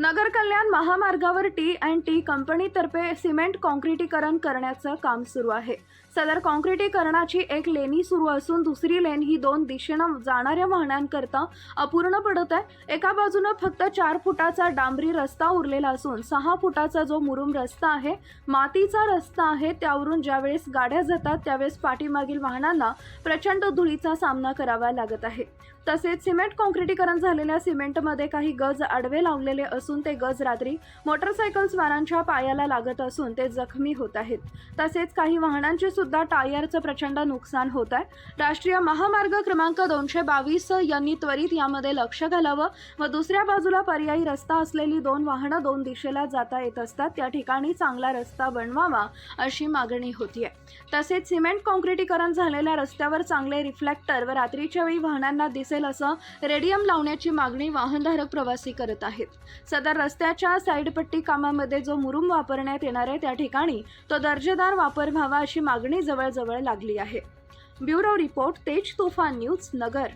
नगर कल्याण महामार्गावर T and T कंपनीतर्फे cement कॉन्क्रिटीकरण करण्याचं काम सुरू आहे. सदर कॉन्क्रिटीकरणाची एक लेनी सुरू असून दुसरी लेन ही दोन दिशेनं जाणाऱ्या वाहनांकरता अपूर्ण पडत आहे. एका बाजूनं फक्त चार फुटाचा डांबरी रस्ता उरलेला असून सहा फुटाचा जो मुरुम रस्ता आहे मातीचा रस्ता आहे त्यावरून ज्यावेळेस गाड्या जातात त्यावेळेस पाठीमागील वाहनांना प्रचंड धुळीचा सामना करावा लागत आहे. तसेच सिमेंट कॉन्क्रिटीकरण झालेल्या सिमेंटमध्ये काही गज आडवे लावलेले असून ते गज रात्री मोटरसायकलस्वारांच्या पायाला लागत असून ते जखमी होत आहेत. तसेच काही वाहनांचे सुद्धा टायरचं प्रचंड नुकसान होत आहे. राष्ट्रीय महामार्ग क्रमांक दोनशे बावीस यांनी त्वरित यामध्ये लक्ष घालावं व दुसऱ्या बाजूला पर्यायी रस्ता असलेली दोन वाहनं दोन दिशेला जाता येत असतात. त्या ठिकाणी चांगला रस्ता बनवावा अशी मागणी होतीये तसेच सिमेंट कॉन्क्रिटीकरण झालेल्या रस्त्यावर चांगले रिफ्लेक्टर व रात्रीच्या वेळी वाहनांना दिसेल असं रेडियम लावण्याची मागणी वाहनधारक प्रवासी करत आहेत. सदर रस्त्याच्या साईडपट्टी कामामध्ये जो मुरुम वापरण्यात येणार आहे त्या ठिकाणी तो दर्जेदार वापर व्हावा अशी मागणी जवळजवळ लागली आहे. ब्युरो रिपोर्ट तेज तुफान न्यूज नगर.